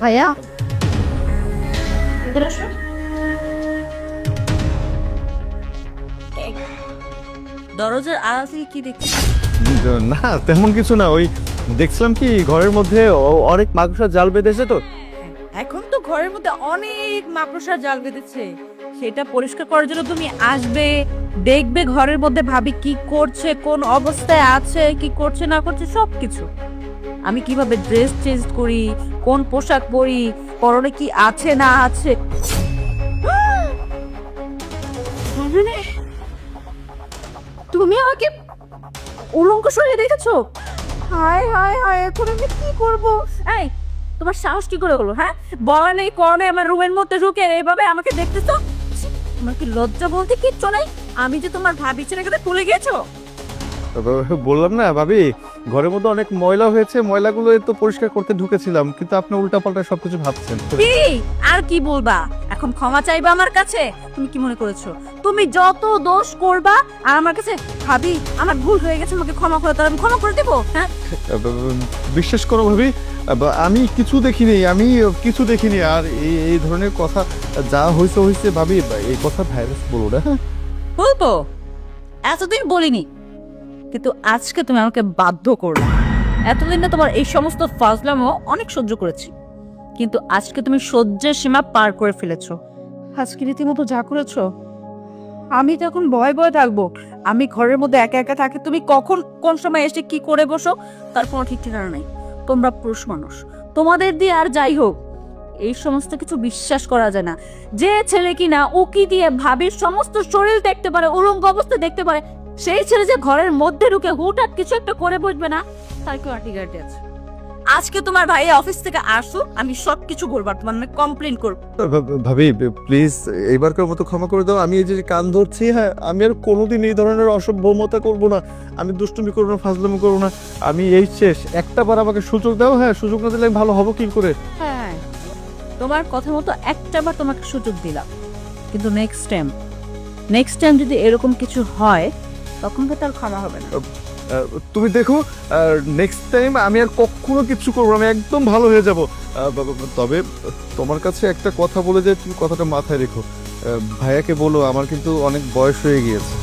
ভাইয়া। দরজার আড়াল থেকে কি দেখছিস না তেমন কিছু না ওই দেখছিলাম কি ঘরের মধ্যে অ- অনেক মাকড়সার জাল বেঁধেছে তো। এখন তো ঘরের মধ্যে অনেক মাকড়সার জাল বেঁধেছে। সেটা পরিষ্কার করার জন্য তুমি আসবে দেখবে ঘরের মধ্যে ভাবি কি করছে কোন অবস্থায় আছে কি করছে না করছে সব কিছু আমি কীভাবে ড্রেস চেঞ্জ করি, কোন পোশাক পরি, পরনে কি আছে না আছে? তুমি আমাকে উলঙ্গ সরিয়ে দেখেছ? হায় হায় হায়, এখন আমি কি করব? এই, তোমার সাহস কি করে হলো হ্যাঁ? বলা নেই করনে আমার রুমের মধ্যে ঢুকে এইভাবে আমাকে দেখতেছো? তোমার কি লজ্জা বলতে কিচ্ছু নাই? আমি যে তোমার ভাবি ছেলে ভুলে গেছো বললাম না ভাবি ঘরের মধ্যে অনেক ময়লা হয়েছে ময়লাগুলো তো পরিষ্কার করতে ঢুকেছিলাম কিন্তু আপনি উল্টাপাল্টা সবকিছু ভাবছেন। কি? আর কি বলবা? এখন ক্ষমা চাইবা আমার কাছে? তুমি কি মনে করেছ? তুমি যত দোষ করবা আর আমার কাছে ভাবি আমার ভুল হয়ে গেছে আমাকে ক্ষমা করে দাও আমি ক্ষমা করে দেবো হ্যাঁ? বিশ্বাস করো ভাবি আমি কিছু দেখিনি আমি কিছু দেখিনি আর এই এই ধরনের কথা যা হয়েছে হয়েছে ভাবি এই কথা ভাইরাস বলো না হ্যাঁ? বলব? এতদিন বলিনি। কিন্তু আজকে তুমি আমাকে বাধ্য করলে। এতদিন না তোমার এই সমস্ত ফাজলামও অনেক সহ্য করেছি। কিন্তু আজকে তুমি সহ্যের সীমা পার করে ফেলেছো। আজকে রীতিমতো যা করেছ, আমি তো এখন ভয় ভয় থাকব। আমি ঘরের মধ্যে একা একা থাকি, তুমি কখন কোন সময় এসে কি করে বসো, তার কোনো ঠিক ঠিকানা নেই। তোমরা পুরুষ মানুষ। তোমাদের দিয়ে আর যাই হোক, এই সমস্ত কিছু বিশ্বাস করা যায় না। যে ছেলে কিনা উকি দিয়ে ভাবির সমস্ত শরীর দেখতে পারে, উলঙ্গ অবস্থা দেখতে পারে সেই ছেলে যে ঘরের মধ্যে ঢুকে হুটহাট কিছু একটা করে বসবে না তার কেউ আটি গার্ডে আছে? আজকে তোমার ভাই অফিস থেকে আসো আমি সব কিছু বলব আর তোমার নামে কমপ্লেন করব। ভাবি প্লিজ এইবারকার মতো ক্ষমা করে দাও। আমি এই যে কান ধরছি হ্যাঁ আমি আর কোনোদিন এই ধরনের অসভ্যমতা করব না। আমি দুষ্টুমি করব না ফাজলামি করব না। আমি এই শেষ। একটা বার আমাকে সুযোগ দাও হ্যাঁ সুযোগ না দিলে আমি ভালো হব কি করে? হ্যাঁ তোমার কথা মতো একটা বার তোমাকে সুযোগ দিলাম। কিন্তু নেক্সট টাইম নেক্সট টাইম যদি এরকম কিছু হয় তখন তো তার ক্ষমা হবে না। তুমি দেখো নেক্সট টাইম আমি আর কখনো কিচ্ছু করব আমি একদম ভালো হয়ে যাব। তবে, তোমার কাছে একটা কথা বলে যে তুমি কথাটা মাথায় রেখো। ভাইয়াকে বলো, আমার কিন্তু অনেক বয়স হয়ে গিয়েছে।